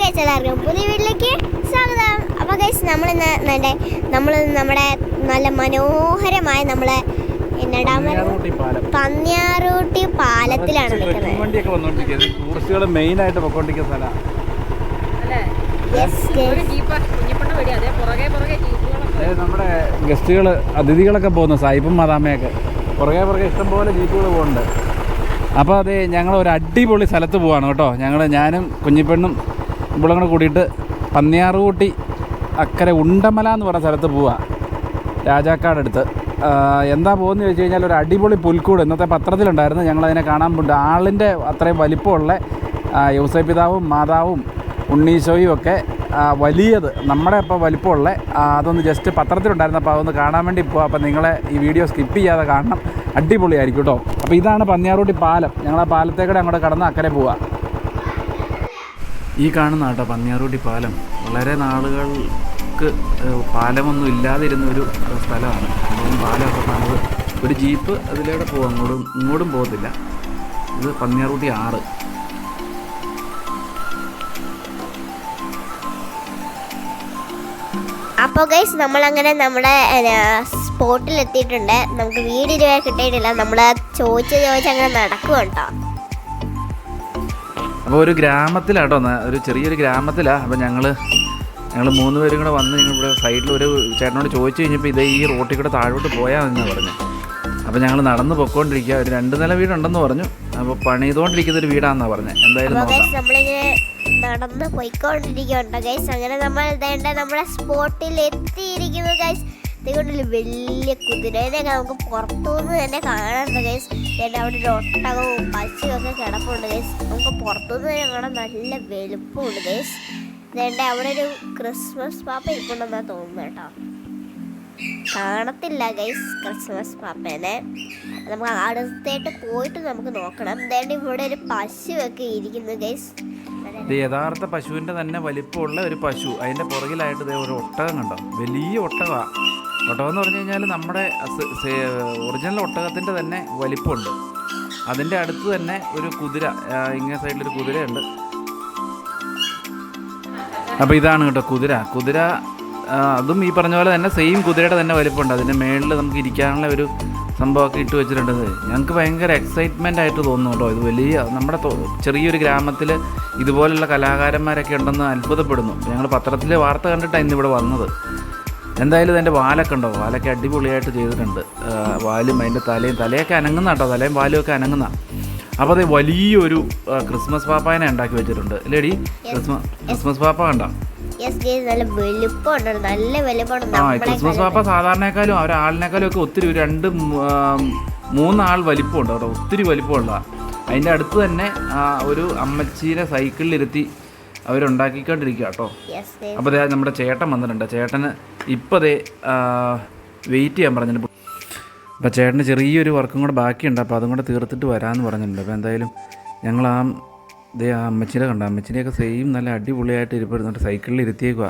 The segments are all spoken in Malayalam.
ഗൈസ് എല്ലാവർക്കും പുതിയ വീട്ടിലേക്ക് സ്വാഗതം. അപ്പോൾ ഗൈസ് നമ്മളിന്ന് നമ്മുടെ നമ്മൾ നമ്മുടെ നല്ല മനോഹരമായ നമ്മളെ എന്നടാ. പന്നിയാറൂട്ടി പാലത്തിലാണ് നിൽക്കുന്നത്. മെയിൻ ആയിട്ട് പൊക്കോണ്ടിരിക്കുന്ന സ്ഥലമാണ് നമ്മുടെ ഗസ്റ്റുകൾ അതിഥികളൊക്കെ പോകുന്നു സായിപ്പും മദാമയൊക്കെ പുറകെ പുറകെ ഇഷ്ടംപോലെ ജീപ്പുകൾ പോകുന്നുണ്ട്. അപ്പോൾ അതെ ഞങ്ങൾ ഒരു അടിപൊളി സ്ഥലത്ത് പോവാണ് കേട്ടോ. ഞങ്ങൾ ഞാനും കുഞ്ഞിപ്പെണ്ണും ഇവളും കൂടെ കൂടിയിട്ട് പന്നിയാറുകൂട്ടി അക്കരെ ഉണ്ടമല എന്ന് പറഞ്ഞ സ്ഥലത്ത് പോവാ. രാജാക്കാടടുത്ത്. എന്താ പോകുന്നത് ചോദിച്ചു കഴിഞ്ഞാൽ ഒരു അടിപൊളി പുൽക്കൂട്. ഇന്നത്തെ പത്രത്തിലുണ്ടായിരുന്നു. ഞങ്ങളതിനെ കാണാൻ പോകുന്നുണ്ട് ആളിന്റെ അത്രയും വലിപ്പമുള്ള യൗസേ പിതാവും മാതാവും ഉണ്ണീശോയും ഒക്കെ വലിയത് നമ്മുടെ അപ്പോൾ വലിപ്പമുള്ള അതൊന്ന് ജസ്റ്റ് പത്രത്തിലുണ്ടായിരുന്നു. അപ്പോൾ അതൊന്ന് കാണാൻ വേണ്ടി പോവാം. അപ്പോൾ നിങ്ങളെ ഈ വീഡിയോ സ്കിപ്പ് ചെയ്യാതെ കാണണം. അടിപൊളിയായിരിക്കും കേട്ടോ അപ്പോൾ ഇതാണ് പന്നിയാറൂട്ടി പാലം. ഞങ്ങൾ ആ പാലത്തേക്കൂടെ അങ്ങോട്ട് കടന്ന് അക്കരെ പോവാം. ഈ കാണുന്ന കേട്ടോ പന്നിയാറൂട്ടി പാലം. വളരെ നാളുകൾക്ക് പാലമൊന്നും ഇല്ലാതിരുന്ന ഒരു സ്ഥലമാണ്. അപ്പം പാലമൊക്കെ പണിത് ഒരു ജീപ്പ് അതിലൂടെ പോകും അങ്ങോട്ടും ഇങ്ങോട്ടും പോകത്തില്ല. ഇത് പന്നിയാറൂട്ടി ആറ്. അപ്പോൾ ഗൈസ് നമ്മളങ്ങനെ നമ്മുടെ സ്പോട്ടിൽ എത്തിയിട്ടുണ്ട് നമുക്ക് വീട് ഇതുവരെ കിട്ടിയിട്ടില്ല. നമ്മൾ ചോദിച്ച് ചോദിച്ച് അങ്ങനെ നടക്കും കേട്ടോ അപ്പോൾ ഒരു ഗ്രാമത്തിലാട്ടോ ഒരു ചെറിയൊരു ഗ്രാമത്തിലാണ് അപ്പോൾ ഞങ്ങൾ ഞങ്ങൾ മൂന്ന് പേരും കൂടെ വന്ന് ഞങ്ങൾ ഇവിടെ സൈഡിൽ ഒരു ചേട്ടനോട് ചോദിച്ചു കഴിഞ്ഞപ്പോൾ ഇതേ ഈ റോട്ടിൽ കൂടെ താഴോട്ട് മതി പറഞ്ഞു. അപ്പോൾ ഞങ്ങൾ നടന്ന് പൊക്കോണ്ടിരിക്കുക ഒരു രണ്ട് നില വീടുണ്ടെന്ന് പറഞ്ഞു. അപ്പോൾ പണിതുകൊണ്ടിരിക്കുന്ന ഒരു വീടാണെന്നാണ് പറഞ്ഞത് എന്തായാലും നടന്ന് പോയിക്കൊണ്ടിരിക്കുന്നുണ്ടോ ഗൈസ് അങ്ങനെ നമ്മൾ നമ്മുടെ സ്പോട്ടിൽ എത്തിയിരിക്കുന്നു ഗൈസ് ഇതുകൊണ്ടില്ല വലിയ കുതിരേനെയൊക്കെ നമുക്ക് പുറത്തുനിന്ന് തന്നെ കാണാറുണ്ട് ഗൈസ് എന്റെ അവിടെ ഒരു ഒട്ടകവും പശുവൊക്കെ കിടപ്പുണ്ട് ഗൈസ് നമുക്ക് പുറത്തുനിന്ന് തന്നെ കാണാൻ നല്ല വലുപ്പമുണ്ട് ഗൈസ് വേണ്ട അവിടെ ഒരു ക്രിസ്മസ് പാപ്പ ഇരിപ്പുണ്ടെന്നാണ് തോന്നുന്നത് കേട്ടോ. കാണത്തില്ല ഗൈസ് ക്രിസ്മസ് പാപ്പേനെ. നമുക്ക് അടുത്തായിട്ട് പോയിട്ട് നമുക്ക് നോക്കണം. എന്തായാലും ഇവിടെ ഒരു പശുവൊക്കെ ഇരിക്കുന്നു ഗൈസ് യഥാർത്ഥ പശുവിന്റെ തന്നെ വലിപ്പമുള്ള ഒരു പശു. അതിന്റെ പുറകിലായിട്ട് ഒരു ഒട്ടകം കണ്ടോ? വലിയ ഒട്ടകമാണ് ഒട്ടകം എന്ന് പറഞ്ഞു കഴിഞ്ഞാൽ നമ്മുടെ ഒറിജിനൽ ഒട്ടകത്തിന്റെ തന്നെ വലിപ്പമുണ്ട്. അതിന്റെ അടുത്ത് തന്നെ ഒരു കുതിര ഇങ്ങനെ ഇങ്ങേ സൈഡിലൊരു കുതിരയുണ്ട്. അപ്പോൾ ഇതാണ് കേട്ടോ കുതിര. കുതിര അതും ഈ പറഞ്ഞ പോലെ തന്നെ സെയിം കുതിരയുടെ തന്നെ വലിപ്പമുണ്ട്. അതിന്റെ മേളിൽ നമുക്ക് ഇരിക്കാനുള്ള ഒരു സംഭവമൊക്കെ ഇട്ട് വെച്ചിട്ടുണ്ട് ഞങ്ങൾക്ക് ഭയങ്കര എക്സൈറ്റ്മെന്റ് ആയിട്ട് തോന്നുന്നു കേട്ടോ. ഇത് വലിയ നമ്മുടെ ചെറിയൊരു ഗ്രാമത്തിൽ ഇതുപോലുള്ള കലാകാരന്മാരൊക്കെ ഉണ്ടെന്ന് അത്ഭുതപ്പെടുന്നു. ഞങ്ങൾ പത്രത്തിലെ വാർത്ത കണ്ടിട്ടാണ് ഇന്നിവിടെ വന്നത്. എന്തായാലും അതിന്റെ വാലൊക്കെ ഉണ്ടോ? വാലൊക്കെ അടിപൊളിയായിട്ട് ചെയ്തിട്ടുണ്ട്. വാലും അതിന്റെ തലയും തലയൊക്കെ അനങ്ങുന്ന കേട്ടോ തലയും വാലും ഒക്കെ അനങ്ങുന്ന. അപ്പോൾ അത് വലിയൊരു ക്രിസ്മസ് പാപ്പായനെ ഉണ്ടാക്കി വെച്ചിട്ടുണ്ട്. അല്ലേടി ക്രിസ്മസ് ക്രിസ്മസ് പാപ്പ കണ്ടോ? ആ ക്രിസ്മസ് പാപ്പ സാധാരണക്കാളും ഒരാളിനേക്കാളും ഒക്കെ ഒത്തിരി രണ്ട് മൂന്നാൾ വലിപ്പമുണ്ട് കേട്ടോ ഒത്തിരി വലിപ്പമുള്ള. അതിന്റെ അടുത്ത് തന്നെ ഒരു അമ്മച്ചീനെ സൈക്കിളിലിരുത്തി അവരുണ്ടാക്കിക്കൊണ്ടിരിക്കുക കേട്ടോ. അപ്പോൾ ദേ നമ്മുടെ ചേട്ടൻ വന്നിട്ടുണ്ട്. ചേട്ടന് ഇപ്പോൾ ദേ വെയിറ്റ് ചെയ്യാൻ പറഞ്ഞിട്ടുണ്ട് അപ്പോൾ ചേട്ടന് ചെറിയൊരു വർക്കും കൂടെ ബാക്കിയുണ്ട്. അപ്പോൾ അതും കൂടെ തീർത്തിട്ട് വരാന്ന് പറഞ്ഞിട്ടുണ്ട്. അപ്പോൾ എന്തായാലും ഞങ്ങൾ ആ ദേ ആ അമ്മച്ചിനെ കണ്ട. അമ്മച്ചിനെയൊക്കെ സെയിം നല്ല അടിപൊളിയായിട്ട് ഇരിപ്പിരുന്നിട്ട് സൈക്കിളിൽ ഇരുത്തിയേക്കുക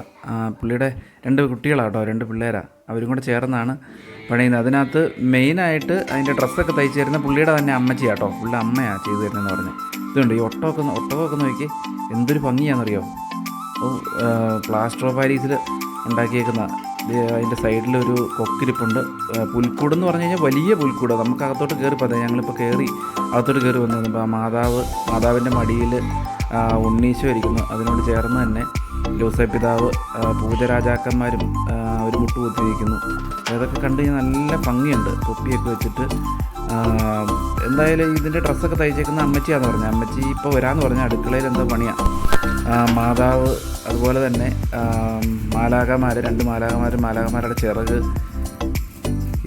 പുള്ളിയുടെ രണ്ട് കുട്ടികളാണ് കേട്ടോ രണ്ട് പിള്ളേരാണ് അവരും കൂടെ ചേർന്നാണ് പണിയുന്നത്. അതിനകത്ത് മെയിനായിട്ട് അതിന്റെ ഡ്രസ്സൊക്കെ തയ്ച്ചു തരുന്ന പുള്ളിയുടെ തന്നെ അമ്മച്ചിയാട്ടോ പുള്ളി അമ്മയാണ് ചെയ്തു തരുന്നതെന്ന് പറഞ്ഞു. ഇതുണ്ട്. ഈ ഒട്ടമൊക്കെ ഒട്ടകമൊക്കെ നോക്കി. എന്തൊരു ഭംഗിയാണെന്നറിയോ? അപ്പോൾ പ്ലാസ്റ്റർ ഓഫ് പാരീസിൽ ഉണ്ടാക്കിയേക്കുന്ന അതിന്റെ സൈഡിലൊരു കൊക്കിരിപ്പുണ്ട്. പുൽക്കൂട് എന്ന് പറഞ്ഞു കഴിഞ്ഞാൽ വലിയ പുൽക്കൂട്. നമുക്ക് അകത്തോട്ട് കയറി പോകാം ഞങ്ങളിപ്പോൾ കയറി അകത്തോട്ട് കയറി വന്നു ആ മാതാവ് മാതാവിന്റെ മടിയിൽ ഉണ്ണീശോ ഇരിക്കുന്നു അതിനോട് ചേർന്ന് തന്നെ ജോസഫ് പിതാവ് പൂജരാജാക്കന്മാരും ഒരു മുട്ട് കുത്തിയിരിക്കുന്നു അതൊക്കെ കണ്ടു കഴിഞ്ഞാൽ നല്ല ഭംഗിയുണ്ട്. തൊപ്പിയൊക്കെ വെച്ചിട്ട് എന്തായാലും ഇതിന്റെ ഡ്രസ്സൊക്കെ തയ്ച്ചേക്കുന്ന അമ്മച്ചിയാന്ന് പറഞ്ഞു. അമ്മച്ചി ഇപ്പോൾ വരാമെന്ന് പറഞ്ഞ. അടുക്കളയിൽ എന്തോ പണിയാണ് മാതാവ് അതുപോലെ തന്നെ മാലാകമാർ രണ്ട് മാലാകമാർ മാലാകമാരുടെ ചിറക്.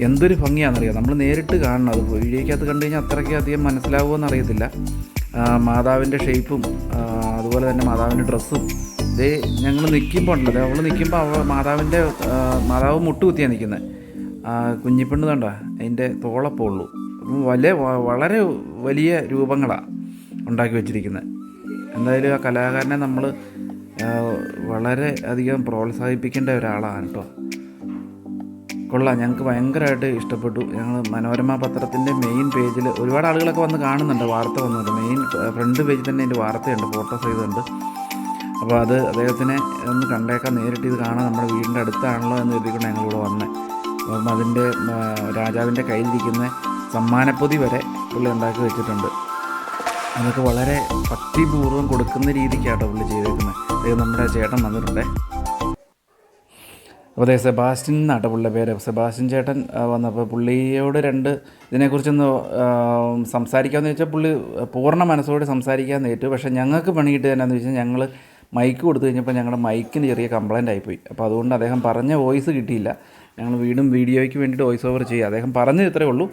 എന്തൊരു ഭംഗിയാണെന്നറിയാം നമ്മൾ നേരിട്ട് കാണണം. അത് വീഡിയോയ്ക്കകത്ത് കണ്ടു കഴിഞ്ഞാൽ അത്രയ്ക്ക് അധികം മനസ്സിലാവുമെന്ന് അറിയത്തില്ല. മാതാവിന്റെ ഷേപ്പും അതുപോലെ തന്നെ മാതാവിന്റെ ഡ്രസ്സും ഇതേ ഞങ്ങൾ നിൽക്കുമ്പോൾ ഉണ്ടല്ലോ. അവൾ നിൽക്കുമ്പോൾ അവൾ മാതാവിന്റെ മാതാവ് മുട്ടുകുത്തിയാണ് നിൽക്കുന്നത് കുഞ്ഞിപ്പെണ്ണ് കണ്ട? അതിന്റെ തോളപ്പോ വലിയ വളരെ വലിയ രൂപങ്ങളാണ് ഉണ്ടാക്കി വെച്ചിരിക്കുന്നത് എന്തായാലും ആ കലാകാരനെ നമ്മൾ വളരെ അധികം പ്രോത്സാഹിപ്പിക്കേണ്ട ഒരാളാണ് കേട്ടോ. കൊള്ളാം ഞങ്ങൾക്ക് ഭയങ്കരമായിട്ട് ഇഷ്ടപ്പെട്ടു. ഞങ്ങൾ മനോരമ പത്രത്തിന്റെ മെയിൻ പേജിൽ ഒരുപാട് ആളുകളൊക്കെ വന്ന് കാണുന്നുണ്ട് വാർത്ത വന്നുണ്ട് മെയിൻ ഫ്രണ്ട് പേജിൽ തന്നെ എന്റെ വാർത്തയുണ്ട് ഫോട്ടോ ചെയ്തുണ്ട് അപ്പോൾ അത് അദ്ദേഹത്തിനെ ഒന്ന് കണ്ടേക്കാൻ നേരിട്ട് ഇത് കാണാൻ നമ്മുടെ വീടിന്റെ അടുത്താണല്ലോ എന്ന് കരുതിക്കൊണ്ട് ഞങ്ങളിവിടെ വന്നത് അപ്പം അതിന്റെ രാജാവിന്റെ കയ്യിലിരിക്കുന്ന സമ്മാനപ്പൊതി വരെ പുള്ളി ഉണ്ടാക്കി വെച്ചിട്ടുണ്ട്. അതൊക്കെ വളരെ ഭക്തിപൂർവം കൊടുക്കുന്ന രീതിക്കാട്ടോ പുള്ളി ചെയ്തേക്കുന്നത് ഇത് നമ്മുടെ ചേട്ടൻ വന്നിട്ടുണ്ടേ. അപ്പോൾ അതെ സെബാസ്റ്റിൻ എന്നാട്ടോ പുള്ളിയുടെ പേര്. സെബാസ്റ്റിൻ ചേട്ടൻ വന്നപ്പോൾ പുള്ളിയോട് രണ്ട് ഇതിനെക്കുറിച്ചൊന്ന് സംസാരിക്കാമെന്ന് വെച്ചാൽ പുള്ളി പൂർണ മനസ്സോടെ സംസാരിക്കാമെന്ന് ഏറ്റു. പക്ഷേ ഞങ്ങൾക്ക് പണിയിട്ട് തന്നെ എന്നാന്ന് വെച്ചാൽ ഞങ്ങൾ മൈക്ക് കൊടുത്തു കഴിഞ്ഞപ്പോൾ ഞങ്ങളുടെ മൈക്കിന് ചെറിയ കംപ്ലൈന്റ് ആയിപ്പോയി അപ്പോൾ അതുകൊണ്ട് അദ്ദേഹം പറഞ്ഞ വോയിസ് കിട്ടിയില്ല. ഞങ്ങൾ വീണ്ടും വീഡിയോയ്ക്ക് വേണ്ടിയിട്ട് വോയിസ് ഓവർ ചെയ്യുക അദ്ദേഹം പറഞ്ഞത് ഇത്രയേ ഉള്ളൂ.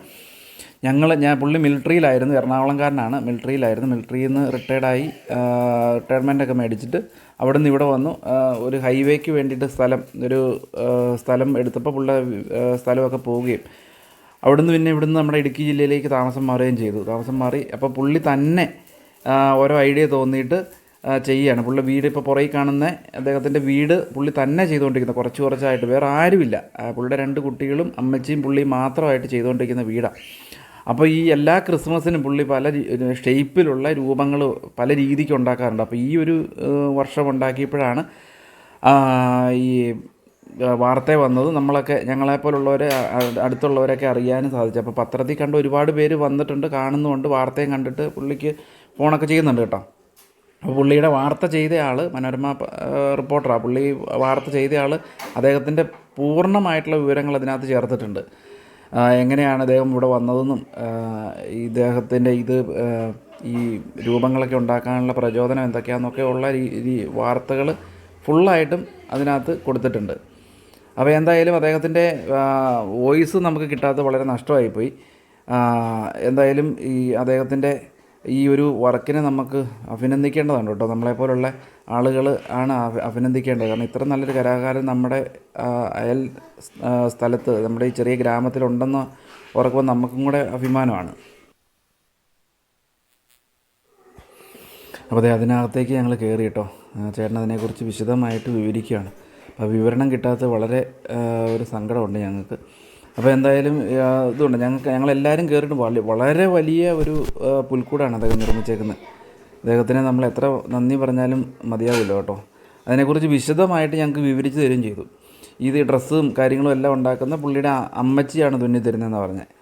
ഞങ്ങൾ ഞാൻ പുള്ളി മിലിറ്ററിയിലായിരുന്നു എറണാകുളംകാരനാണ്. മിലിറ്ററിയിലായിരുന്നു. മിലിറ്ററിയിൽ നിന്ന് റിട്ടയർഡായി റിട്ടയർമെന്റ് ഒക്കെ മേടിച്ചിട്ട് അവിടെ നിന്ന് ഇവിടെ വന്നു. ഒരു ഹൈവേക്ക് വേണ്ടിയിട്ട് സ്ഥലം ഒരു സ്ഥലം എടുത്തപ്പോൾ പുള്ള സ്ഥലമൊക്കെ പോവുകയും. അവിടുന്ന് പിന്നെ ഇവിടുന്ന് നമ്മുടെ ഇടുക്കി ജില്ലയിലേക്ക് താമസം മാറുകയും ചെയ്തു. താമസം മാറി. അപ്പോൾ പുള്ളി തന്നെ ഓരോ ഐഡിയ തോന്നിയിട്ട് ചെയ്യുകയാണ് പുള്ളി വീട് ഇപ്പോൾ പുറകിൽ കാണുന്ന അദ്ദേഹത്തിന്റെ വീട് പുള്ളി തന്നെ ചെയ്തുകൊണ്ടിരിക്കുന്നത്. കുറച്ച് കുറച്ചായിട്ട്. വേറെ ആരുമില്ല. പുള്ളിയുടെ രണ്ട് കുട്ടികളും അമ്മച്ചിയും പുള്ളിയും മാത്രമായിട്ട് ചെയ്തുകൊണ്ടിരിക്കുന്ന വീടാണ് അപ്പോൾ ഈ എല്ലാ ക്രിസ്മസിനും പുള്ളി പല ഷേപ്പിലുള്ള രൂപങ്ങൾ പല രീതിക്ക് ഉണ്ടാക്കാറുണ്ട്. അപ്പോൾ ഈ ഒരു വർഷം ഉണ്ടാക്കിയപ്പോഴാണ് ഈ വാർത്ത വന്നത്. നമ്മളൊക്കെ ഞങ്ങളെപ്പോലുള്ളവരെ അടുത്തുള്ളവരൊക്കെ അറിയാനും സാധിച്ചു. അപ്പോൾ പത്രത്തിൽ കണ്ട് ഒരുപാട് പേര് വന്നിട്ടുണ്ട് കാണുന്നുണ്ട് വാർത്തയും കണ്ടിട്ട് പുള്ളിക്ക് ഫോണൊക്കെ ചെയ്യുന്നുണ്ട് കേട്ടോ. അപ്പോൾ പുള്ളിയുടെ വാർത്ത ചെയ്ത ആൾ മനോരമ റിപ്പോർട്ടറാണ് പുള്ളി വാർത്ത ചെയ്ത ആൾ അദ്ദേഹത്തിന്റെ പൂർണമായിട്ടുള്ള വിവരങ്ങൾ അതിനകത്ത് ചേർത്തിട്ടുണ്ട്. എങ്ങനെയാണ് അദ്ദേഹം ഇവിടെ വന്നതെന്നും ഇദ്ദേഹത്തിന്റെ ഇത് ഈ രൂപങ്ങളൊക്കെ ഉണ്ടാക്കാനുള്ള പ്രചോദനം എന്തൊക്കെയാണെന്നൊക്കെ ഉള്ള രീതി വാർത്തകൾ ഫുള്ളായിട്ടും അതിനകത്ത് കൊടുത്തിട്ടുണ്ട്. അപ്പോൾ എന്തായാലും അദ്ദേഹത്തിന്റെ വോയിസ് നമുക്ക് കിട്ടാത്തത് വളരെ നഷ്ടമായിപ്പോയി. എന്തായാലും ഈ അദ്ദേഹത്തിന്റെ ഈ ഒരു വർക്കിനെ നമുക്ക് അഭിനന്ദിക്കേണ്ടതാണ് കേട്ടോ. നമ്മളെപ്പോലുള്ള ആളുകൾ ആണ് അഭി- അഭിനന്ദിക്കേണ്ടത്. കാരണം ഇത്ര നല്ലൊരു കലാകാരൻ നമ്മുടെ അയൽ സ്ഥലത്ത് നമ്മുടെ ഈ ചെറിയ ഗ്രാമത്തിലുണ്ടെന്ന് ഓർക്കുമ്പോൾ നമുക്കും കൂടെ അഭിമാനമാണ്. അപ്പോൾ അതെ അതിനകത്തേക്ക് ഞങ്ങൾ കയറി കേട്ടോ. ചേട്ടൻ അതിനെക്കുറിച്ച് വിശദമായിട്ട് വിവരിക്കുകയാണ്. അപ്പോൾ വിവരണം കിട്ടാത്ത വളരെ ഒരു സങ്കടമുണ്ട് ഞങ്ങൾക്ക്. അപ്പോൾ എന്തായാലും ഇതുണ്ട്. ഞങ്ങൾക്ക് ഞങ്ങളെല്ലാവരും കയറിയിട്ട് വളരെ വളരെ വലിയ ഒരു പുൽക്കൂടാണ് അദ്ദേഹം നിർമ്മിച്ചേക്കുന്നത്. അദ്ദേഹത്തിന് നമ്മൾ എത്ര നന്ദി പറഞ്ഞാലും മതിയാവില്ല കേട്ടോ. അതിനെക്കുറിച്ച് വിശദമായിട്ട് ഞങ്ങൾക്ക് വിവരിച്ച് തരികയും ചെയ്തു. ഇത് ഡ്രസ്സും കാര്യങ്ങളും എല്ലാം ഉണ്ടാക്കുന്ന പുള്ളിയുടെ അമ്മച്ചിയാണ് തുന്നി തരുന്നതെന്ന് പറഞ്ഞത്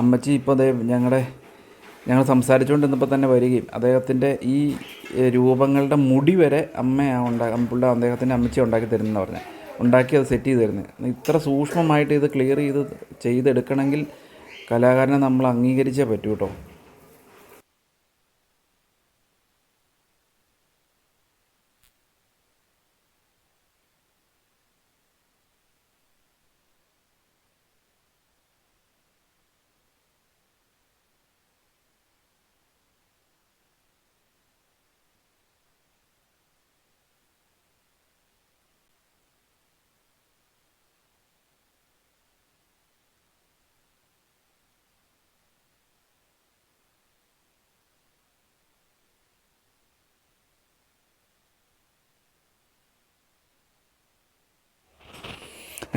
അമ്മച്ചി ഇപ്പോൾ അതേ ഞങ്ങളുടെ ഞങ്ങൾ സംസാരിച്ചുകൊണ്ടിരുന്നപ്പോൾ തന്നെ വരികയും അദ്ദേഹത്തിന്റെ ഈ രൂപങ്ങളുടെ മുടി വരെ അമ്മയാണ് ഉണ്ടാ പുള്ള അദ്ദേഹത്തിന്റെ അമ്മച്ചി ഉണ്ടാക്കി തരുന്നതെന്ന് പറഞ്ഞത് ഉണ്ടാക്കി അത് സെറ്റ് ചെയ്ത് തരുന്നത് ഇത്ര സൂക്ഷ്മമായിട്ട് ഇത് ക്ലിയർ ചെയ്ത് ചെയ്തെടുക്കണമെങ്കിൽ കലാകാരനെ നമ്മൾ അംഗീകരിച്ചേ പറ്റൂ കേട്ടോ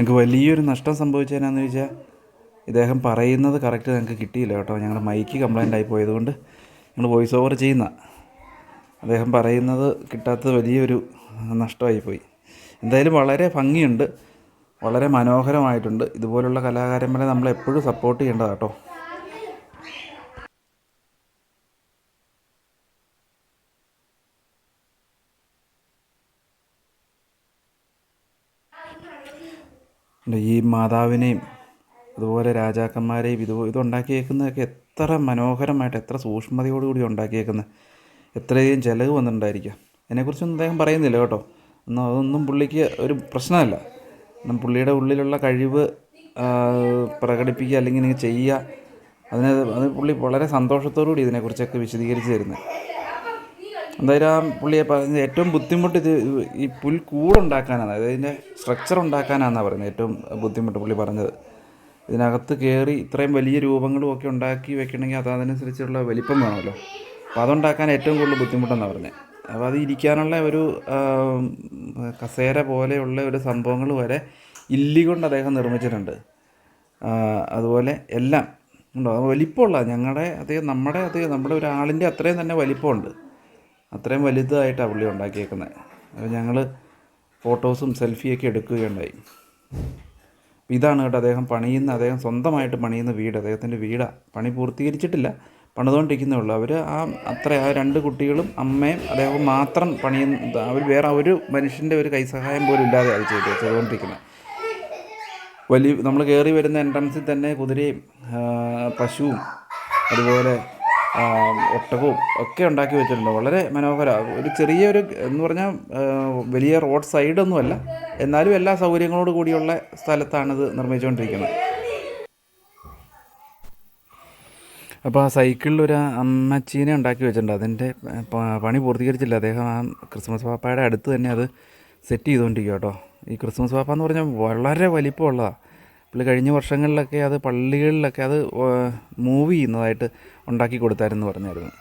ഞങ്ങൾക്ക് വലിയൊരു നഷ്ടം സംഭവിച്ചതിനാന്ന് ചോദിച്ചാൽ ഇദ്ദേഹം പറയുന്നത് കറക്റ്റ് ഞങ്ങൾക്ക് കിട്ടിയില്ല കേട്ടോ. ഞങ്ങളുടെ മൈക്ക് കംപ്ലൈന്റ് ആയി പോയതുകൊണ്ട് ഞങ്ങൾ വോയിസ് ഓവർ ചെയ്യുന്ന. അദ്ദേഹം പറയുന്നത് കിട്ടാത്തത് വലിയൊരു നഷ്ടമായി പോയി. എന്തായാലും വളരെ ഭംഗിയുണ്ട്. വളരെ മനോഹരമായിട്ടുണ്ട്. ഇതുപോലുള്ള കലാകാരന്മാരെ നമ്മൾ എപ്പോഴും സപ്പോർട്ട് ചെയ്യേണ്ടതാണ് ഈ മാതാവിനെയും അതുപോലെ രാജാക്കന്മാരെയും ഇത് ഇതുണ്ടാക്കിയേക്കുന്നതൊക്കെ എത്ര മനോഹരമായിട്ട് എത്ര സൂക്ഷ്മതയോടുകൂടി ഉണ്ടാക്കിയേക്കുന്നത് എത്രയധികം ചിലവ് വന്നിട്ടുണ്ടായിരിക്കാം. അതിനെക്കുറിച്ചൊന്നും അദ്ദേഹം പറയുന്നില്ല കേട്ടോ. എന്നാൽ അതൊന്നും പുള്ളിക്ക് ഒരു പ്രശ്നമല്ല. പുള്ളിയുടെ ഉള്ളിലുള്ള കഴിവ് പ്രകടിപ്പിക്കുക അല്ലെങ്കിൽ നിങ്ങൾ ചെയ്യുക അതിന് അത് പുള്ളി വളരെ സന്തോഷത്തോടുകൂടി ഇതിനെക്കുറിച്ചൊക്കെ വിശദീകരിച്ച് തരുന്നത്. എന്തായാലും ആ പുള്ളിയെ പറഞ്ഞ ഏറ്റവും ബുദ്ധിമുട്ട് ഇത് ഈ പുൽ കൂടുണ്ടാക്കാനാണ് അതായത് ഇതിന്റെ സ്ട്രക്ചർ ഉണ്ടാക്കാനാണെന്നാണ് പറയുന്നത് ഏറ്റവും ബുദ്ധിമുട്ട് പുള്ളി പറഞ്ഞത്. ഇതിനകത്ത് കയറി ഇത്രയും വലിയ രൂപങ്ങളും ഒക്കെ ഉണ്ടാക്കി വെക്കണമെങ്കിൽ അത് അതനുസരിച്ചുള്ള വലിപ്പം വേണമല്ലോ. അപ്പോൾ അതുണ്ടാക്കാൻ ഏറ്റവും കൂടുതൽ ബുദ്ധിമുട്ടെന്നാണ് പറഞ്ഞത്. അപ്പോൾ അത് ഇരിക്കാനുള്ള ഒരു കസേര പോലെയുള്ള ഒരു സംഭവങ്ങൾ വരെ ഇല്ലി കൊണ്ട് അദ്ദേഹം നിർമ്മിച്ചിട്ടുണ്ട്. അതുപോലെ എല്ലാം ഉണ്ടോ? വലിപ്പമുള്ള ഞങ്ങളുടെ അതേ നമ്മുടെ അതേ നമ്മുടെ ഒരാളിന്റെ അത്രയും തന്നെ വലിപ്പമുണ്ട്. അത്രയും വലുതായിട്ടാണ് പുള്ളി ഉണ്ടാക്കിയേക്കുന്നത് അപ്പോൾ ഞങ്ങൾ ഫോട്ടോസും സെൽഫിയൊക്കെ എടുക്കുകയുണ്ടായി. ഇതാണ് കേട്ടോ അദ്ദേഹം പണിയുന്ന അദ്ദേഹം സ്വന്തമായിട്ട് പണിയുന്ന വീട്. അദ്ദേഹത്തിന്റെ വീടാണ് പണി പൂർത്തീകരിച്ചിട്ടില്ല. പണിതുകൊണ്ടിരിക്കുന്നേ ഉള്ളൂ. അവർ ആ അത്ര ആ രണ്ട് കുട്ടികളും അമ്മയും അദ്ദേഹം മാത്രം പണിയുന്ന അവർ വേറെ ഒരു മനുഷ്യന്റെ ഒരു കൈസഹായം പോലും ഇല്ലാതെ അത് ചെയ്ത് ചെയ്തുകൊണ്ടിരിക്കുന്നത് വലിയ നമ്മൾ കയറി വരുന്ന എൻട്രൻസിൽ തന്നെ കുതിരയും പശുവും അതുപോലെ ഒട്ടകവും ഒക്കെ ഉണ്ടാക്കി വെച്ചിട്ടുണ്ട്. വളരെ മനോഹരമാണ് ഒരു ചെറിയൊരു എന്ന് പറഞ്ഞാൽ വലിയ റോഡ് സൈഡൊന്നുമല്ല എന്നാലും എല്ലാ സൗകര്യങ്ങളോട് കൂടിയുള്ള സ്ഥലത്താണിത് നിർമ്മിച്ചുകൊണ്ടിരിക്കുന്നത്. അപ്പോൾ ആ സൈക്കിളിൽ ഒരു അമ്മച്ചീനെ ഉണ്ടാക്കി വെച്ചിട്ടുണ്ട്. അതിന്റെ പണി പൂർത്തീകരിച്ചില്ല. അദ്ദേഹം ആ ക്രിസ്മസ് പാപ്പയുടെ അടുത്ത് തന്നെ അത് സെറ്റ് ചെയ്തുകൊണ്ടിരിക്കുക കേട്ടോ ഈ ക്രിസ്മസ് പാപ്പ എന്ന് പറഞ്ഞാൽ വളരെ വലിപ്പമുള്ളതാണ് പുള്ളി കഴിഞ്ഞ വർഷങ്ങളിലൊക്കെ അത് പള്ളികളിലൊക്കെ അത് മൂവ് ചെയ്യുന്നതായിട്ട് ഉണ്ടാക്കി കൊടുത്തായിരുന്നു പറഞ്ഞായിരുന്നു.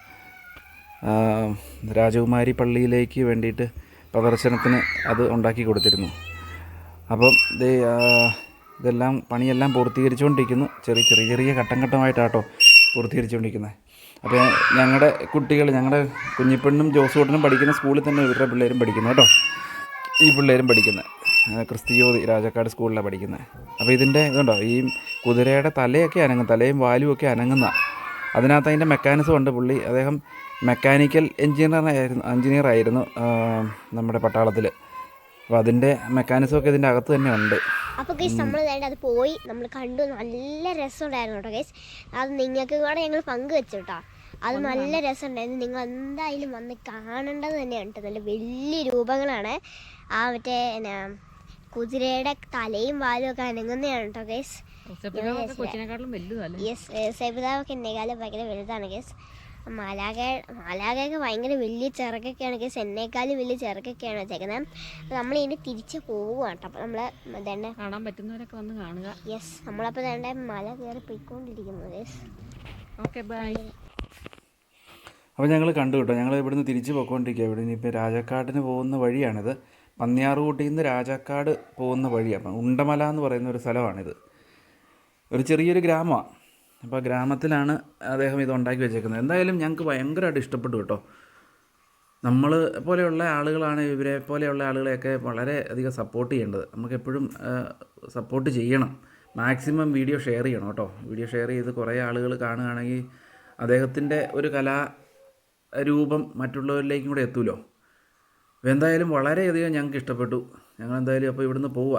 രാജകുമാരി പള്ളിയിലേക്ക് വേണ്ടിയിട്ട് പ്രദർശനത്തിന് അത് ഉണ്ടാക്കി കൊടുത്തിരുന്നു. അപ്പം ഇതെല്ലാം പണിയെല്ലാം പൂർത്തീകരിച്ചുകൊണ്ടിരിക്കുന്നു. ചെറിയ ചെറിയ ചെറിയ ഘട്ടം ഘട്ടമായിട്ടാട്ടോ പൂർത്തീകരിച്ചുകൊണ്ടിരിക്കുന്നത് അപ്പോൾ ഞങ്ങളുടെ കുട്ടികൾ ഞങ്ങളുടെ കുഞ്ഞിപ്പെണ്ണും ജോസൂട്ടനും പഠിക്കുന്ന സ്കൂളിൽ തന്നെ ഇവരുടെ പിള്ളേരും പഠിക്കുന്നു കേട്ടോ. ഈ പിള്ളേരും പഠിക്കുന്നത്. ആ, ക്രിസ്തിയോതി രാജാക്കാട് സ്കൂളിലാണ് പഠിക്കുന്നത്. അപ്പോൾ ഇതിന്റെ ഇതുണ്ടോ ഈ കുതിരയുടെ തലയൊക്കെ അനങ്ങും തലയും വാലും ഒക്കെ അനങ്ങുന്ന അതിനകത്ത് അതിന്റെ മെക്കാനിസം ഉണ്ട് പുള്ളി. അദ്ദേഹം മെക്കാനിക്കൽ എൻജിനീയറായിരുന്നു ആയിരുന്നു എഞ്ചിനീയർ ആയിരുന്നു നമ്മുടെ പട്ടാളത്തിൽ. അപ്പോൾ അതിന്റെ മെക്കാനിസം ഒക്കെ ഇതിന്റെ അകത്ത് തന്നെ ഉണ്ട്. അപ്പോൾ ഗൈസ് നമ്മൾ വേണ്ട അത് പോയി നമ്മൾ കണ്ടു നല്ല രസമുണ്ടായിരുന്നു കേട്ടോ ഗൈസ് അത് നിങ്ങൾക്ക് കൂടെ ഞങ്ങൾ പങ്കുവെച്ചു കേട്ടോ. അത് നല്ല രസമുണ്ടായിരുന്നു. നിങ്ങൾ എന്തായാലും വന്ന് കാണേണ്ടത് തന്നെയാണ് കേട്ടോ. നല്ല വലിയ രൂപങ്ങളാണ്. ആ മറ്റേ എന്നാ കുതിരയുടെ തലയും വാലും ഒക്കെ അനങ്ങുന്നതാണ് കേട്ടോ ഗൈസ് യെസ് സേബിതാവൊക്കെ എന്നെക്കാളും ഭയങ്കര വലുതാണ് ഗൈസ് മാലാക മാലാകയൊക്കെ ഭയങ്കര വലിയ ചിറകൊക്കെയാണ് ഗൈസ് എന്നെക്കാളും വലിയ ചിറകൊക്കെയാണ് വെച്ചേക്കുന്നത് നമ്മൾ ഇനി തിരിച്ച് പോവുകയാണ് കേട്ടോ അപ്പോൾ നമ്മൾ തന്നെ കാണാൻ പറ്റുന്നവരൊക്കെ വന്ന് കാണുക. യെസ് നമ്മളപ്പോൾ തന്നെ മല കയറി പോയിക്കൊണ്ടിരിക്കുന്നു ഗൈസ് ഓക്കെ ബൈ അപ്പോൾ ഞങ്ങൾ കണ്ടു കേട്ടോ ഞങ്ങൾ ഇവിടുന്ന് തിരിച്ച് പോയിക്കൊണ്ടിരിക്കുക ഇവിടെ ഇനിയിപ്പോൾ രാജക്കാട്ടിന് പോകുന്ന വഴിയാണിത്. പന്നിയാറുകൂട്ടിൽ നിന്ന് രാജാക്കാട് പോകുന്ന വഴി അപ്പം ഉണ്ടമല എന്ന് പറയുന്ന ഒരു സ്ഥലമാണിത്. ഒരു ചെറിയൊരു ഗ്രാമമാണ് അപ്പോൾ ഗ്രാമത്തിലാണ് അദ്ദേഹം ഇത് ഉണ്ടാക്കി വെച്ചേക്കുന്നത്. എന്തായാലും ഞങ്ങൾക്ക് ഭയങ്കരമായിട്ട് ഇഷ്ടപ്പെട്ടു കേട്ടോ. നമ്മൾ പോലെയുള്ള ആളുകളാണ് ഇവരെ പോലെയുള്ള ആളുകളെയൊക്കെ വളരെ അധികം സപ്പോർട്ട് ചെയ്യേണ്ടത്. നമുക്കെപ്പോഴും സപ്പോർട്ട് ചെയ്യണം. മാക്സിമം വീഡിയോ ഷെയർ ചെയ്യണം കേട്ടോ. വീഡിയോ ഷെയർ ചെയ്ത് കുറേ ആളുകൾ കാണുകയാണെങ്കിൽ അദ്ദേഹത്തിന്റെ ഒരു കലാ രൂപം മറ്റുള്ളവരിലേക്കും കൂടെ എത്തുമല്ലോ അപ്പോൾ എന്തായാലും വളരെയധികം ഞങ്ങൾക്ക് ഇഷ്ടപ്പെട്ടു. ഞങ്ങൾ എന്തായാലും അപ്പോൾ ഇവിടുന്ന് പോവുക.